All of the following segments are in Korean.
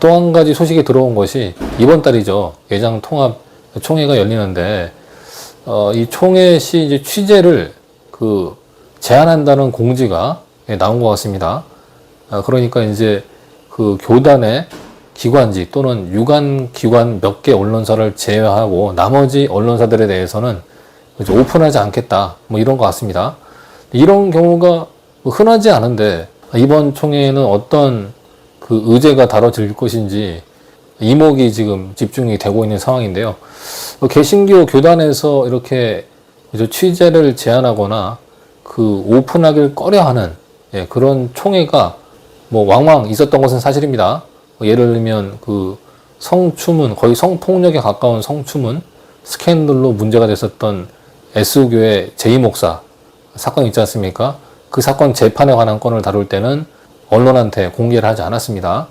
또 한 가지 소식이 들어온 것이 이번 달이죠. 예장 통합 총회가 열리는데 어, 이 총회 시 이제 취재를 그 제한한다는 공지가 예, 나온 것 같습니다. 아, 그러니까 이제 그 교단의 기관지 또는 유관 기관 몇 개 언론사를 제외하고 나머지 언론사들에 대해서는 오픈하지 않겠다. 뭐 이런 것 같습니다. 이런 경우가 뭐 흔하지 않은데 이번 총회에는 어떤 그 의제가 다뤄질 것인지 이목이 지금 집중이 되고 있는 상황인데요. 어, 개신교 교단에서 이렇게 취재를 제한하거나 그 오픈하기를 꺼려하는 예, 그런 총회가 뭐 왕왕 있었던 것은 사실입니다. 뭐 예를 들면 그 성추문 거의 성폭력에 가까운 성추문 스캔들로 문제가 됐었던 S교회 제이 목사 사건 있지 않습니까? 그 사건 재판에 관한 건을 다룰 때는 언론한테 공개를 하지 않았습니다.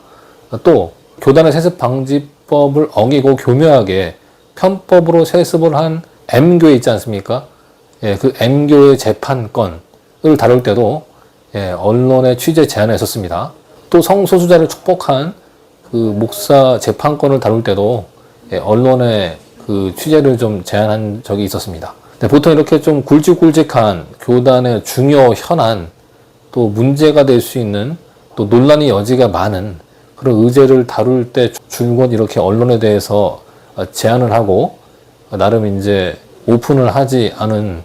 또 교단의 세습 방지법을 어기고 교묘하게 편법으로 세습을 한 M교회 있지 않습니까? 예, 그 M교회 재판건을 다룰 때도 예, 언론의 취재 제한을 했었습니다. 또 성소수자를 축복한 그 목사 재판건을 다룰 때도 예, 언론의 그 취재를 좀 제한한 적이 있었습니다. 네, 보통 이렇게 좀 굵직굵직한 교단의 중요 현안 또 문제가 될 수 있는 또 논란의 여지가 많은 그런 의제를 다룰 때 줄곧 이렇게 언론에 대해서 제한을 하고 나름 이제 오픈을 하지 않은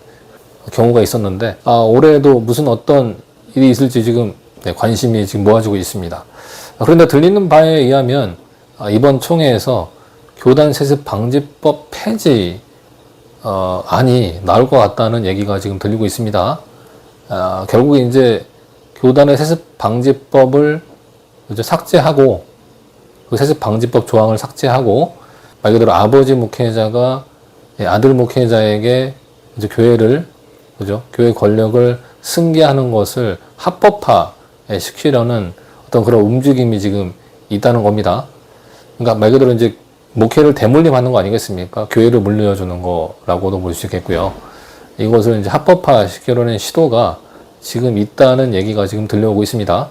경우가 있었는데 아, 올해도 무슨 어떤 일이 있을지 지금 네, 관심이 지금 모아지고 있습니다. 그런데 들리는 바에 의하면 아, 이번 총회에서 교단 세습 방지법 폐지 어, 안이 나올 것 같다는 얘기가 지금 들리고 있습니다. 아, 결국 이제 교단의 세습 방지법을 이제 삭제하고 그 세습 방지법 조항을 삭제하고 말 그대로 아버지 목회자가 예, 아들 목회자에게 이제 교회를 그죠 교회 권력을 승계하는 것을 합법화 시키려는 어떤 그런 움직임이 지금 있다는 겁니다. 그러니까 말 그대로 이제 목회를 대물림하는 거 아니겠습니까? 교회를 물려주는 거라고도 볼 수 있겠고요. 이것을 이제 합법화 시키려는 시도가 지금 있다는 얘기가 지금 들려오고 있습니다.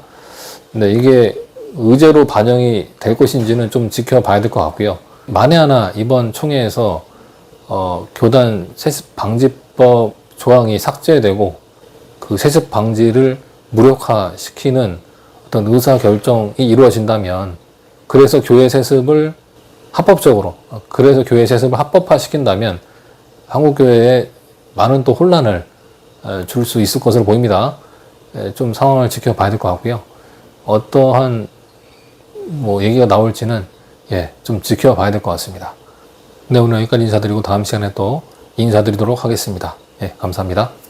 근데 이게 의제로 반영이 될 것인지는 좀 지켜봐야 될 것 같고요. 만에 하나 이번 총회에서 어, 교단 세습 방지법 조항이 삭제되고 그 세습 방지를 무력화시키는 어떤 의사 결정이 이루어진다면 그래서 교회 세습을 합법적으로 어, 그래서 교회 세습을 합법화 시킨다면 한국 교회에 많은 또 혼란을 줄 수 있을 것으로 보입니다. 에, 좀 상황을 지켜봐야 될 것 같고요. 어떠한 뭐 얘기가 나올지는 예, 좀 지켜봐야 될 것 같습니다. 네, 오늘 여기까지 인사드리고 다음 시간에 또 인사드리도록 하겠습니다. 예, 감사합니다.